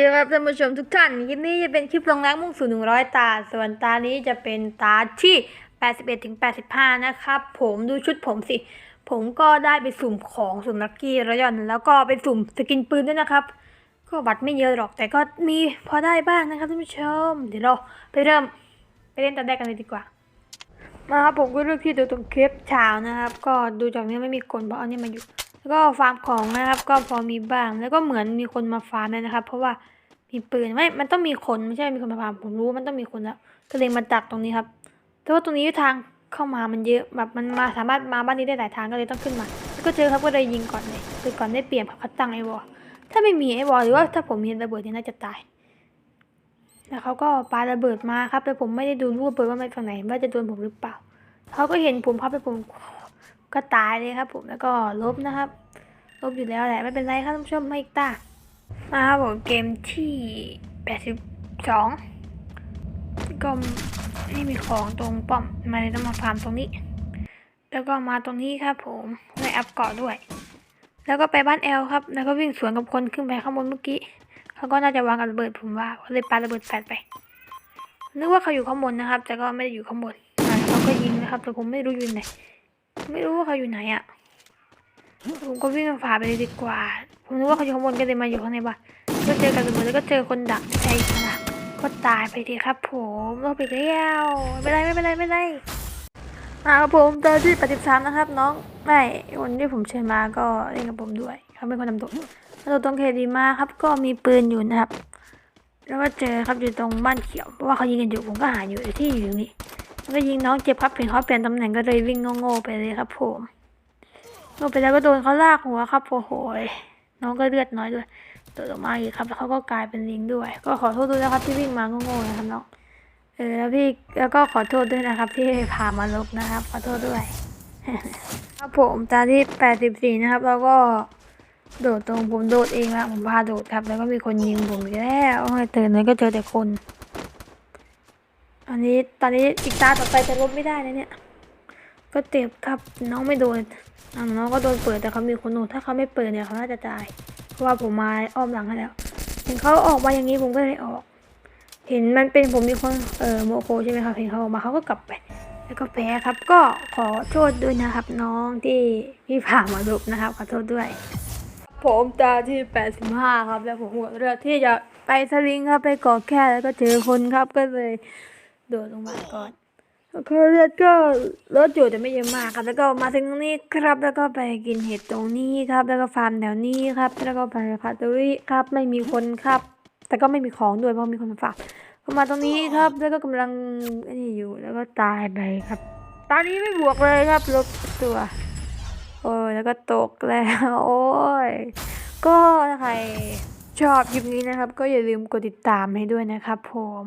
วัสดีครับท่านผู้ชมทุกท่านคลิปนี้จะเป็นคลิปลงแรงมุ่งสู่100ตา ส่วนตานี้จะเป็นตาที่81ถึง85นะครับผมดูชุดผมสิ ผมก็ได้ไปสุ่มของสุ่มลักกี้รอยอนแล้วก็ไปสุ่มสกินปืนด้วยนะครับ ก็บัตรไม่เยอะหรอกแต่ก็มีพอได้บ้างนะครับท่านผู้ชม เดี๋ยวเราไปเริ่มไปเล่นตาแรกกันเลยดีกว่า มาครับผมก็เลือกที่ดูตรงคลิปเช้านะครับ ก็ดูจากนี้ไม่มีคนเพราะเอานี่มาอยู่แล้วก็ฟาร์มของนะครับก็พอมีบ้างแล้วก็เหมือนมีคนมาฟาร์มเลยนะครับ เพราะว่า มีปืนไม่ มันต้องมีคนไม่ใช่ มีคนมาฟามผมรู้ว่ามันต้องมีคนแล้วก็เลยมาดักตรงนี้ครับ แต่ว่าตรงนี้ทางเข้ามามันเยอะแบบมันมาสามารถมาบ้านนี้ได้หลายทางก็เลยต้องขึ้นมา แล้วก็เจอครับก็เลยยิงก่อนเลยคือก่อนได้เปรียบเขาตั้งไอ้วอลถ้าไม่มีไอ้วอลหรือว่าถ้าผมมีระเบิดนี่น่าจะตาย แล้วเขาก็ปาระเบิดมาครับแต่ผมไม่ได้ดูรูปเปิดว่ามันฝั่งไหนว่าจะโดนผมหรือเปล่าเขาก็เห็นผมครับแต่ผมก็ตายเลยครับ ผมแล้วก็ลบนะครับ ลบอยู่แล้วแหละไม่เป็นไรครับท่านผู้ชมไม่ตา มาครับผมเกมที่แปดสิบสองก็ไม่มีของตรงป้อมมาเลยต้องมาฟาร์มตรงนี้ แล้วก็มาตรงนี้ครับผมในอัพเกาะด้วย แล้วก็ไปบ้านแอลครับ แล้วก็วิ่งสวนกับคนขึ้นไปข้างบนเมื่อกี้เขาก็น่าจะวางกับระเบิดผมว่าเลยปาระเบิดแฟดไปนึกว่าเขาอยู่ข้างบนนะครับ แต่ก็ไม่ได้อยู่ข้างบนเขาก็ยิงนะครับแต่ผมไม่รู้อยู่ไหน ไม่รู้ว่าเขาอยู่ไหนอะผมก็วิ่งฝ่าไปเลยดีกว่า ผมนึกว่าเขาอยู่ข้างบนก็เลยมาอยู่ข้างในบ้านก็เจอกันสมมติแล้วก็เจอคนดักใจนาดก็ตายไปดีครับ ผมเราไปแล้วไม่เป็นไรไม่เป็นไรไม่เป็นไรอ่าครับผมเจอที่ปฏิสามนะครับ น้องไม่คนที่ผมเชิญมาก็เล่นกับผมด้วยเขาเป็นคนทำตัวตัวตรงเคดีมาครับ ก็มีปืนอยู่นะครับ แล้วก็เจอครับอยู่ตรงบ้านเขียวเพราะว่าเขายิงกันอยู่ผมก็หาอยู่ที่อยู่ตรงนี้แล้วก็ยิงน้องเจ็บครับเห็นเขาเปลี่ยนตำแหน่งก็เลยวิ่งโง่ๆไปเลยครับ ผมโง่ไปแล้วก็โดนเขาลากหัวครับโอ้โห น้องก็เลือดน้อยด้วยตัวออกมาอีกครับ แล้วเขาก็กลายเป็นลิงด้วย ก็ขอโทษด้วยนะครับที่วิ่งมาโง่ๆนะครับน้องเออแล้วพี่แล้วก็ขอโทษด้วยนะครับ ที่พามาลบนะครับ ขอโทษด้วยครับผมตาที่แปดสิบสี่นะครับ แล้วก็โดดตรงผมโดดเองละผมพาโดดครับ แล้วก็มีคนยิงผมอีกแล้วโอ้ยตื่นเลยก็เจอแต่คน อันนี้ตอนนี้อีกตาต่อไปจะลบไม่ได้นะเนี่ย ก็เจ็บครับน้องไม่โดนน้องก็โดนเปิดแต่เขามีคนโดนถ้าเขาไม่เปิดเนี่ยเขาน่าจะตาย เพราะว่าผมมาอ้อมหลังให้แล้วเห็นเขาออกมาอย่างนี้ผมก็เลยออก เห็นมันเป็นผมมีคนเออโมโคใช่ไหมครับเห็นเขาออกมาเขาก็กลับไป แล้วก็แพ้ครับ ก็ขอโทษด้วยนะครับ น้องที่พี่ผ่ามาลุบนะครับขอโทษด้วย ผมตาที่ 85 ครับ แล้วผมหัวเรือที่จะไปสลิงครับไปกาะแค่แล้วก็เจอคนครับก็เลยโดดลงมาก่อน แล้วก็เลือดก็ลดอยู่แต่ไม่เยอะมากครับ แล้วก็มาถึงตรงนี้ครับ แล้วก็ไปกินเห็ดตรงนี้ครับ แล้วก็ฟาร์มแถวนี้ครับ แล้วก็ไปคาตอรี่ครับ ไม่มีคนครับ แต่ก็ไม่มีของด้วยเพราะมีคนมาฝากก็มาตรงนี้ครับ แล้วก็กำลังอนี่อยู่ แล้วก็ตายไปครับ ตอนนี้ไม่บวกเลยครับลบตัว โอ้ยแล้วก็ตกแล้ว โอ้ย ก็ถ้าใครชอบคลิปนี้นะครับ ก็อย่าลืมกดติดตามให้ด้วยนะครับผม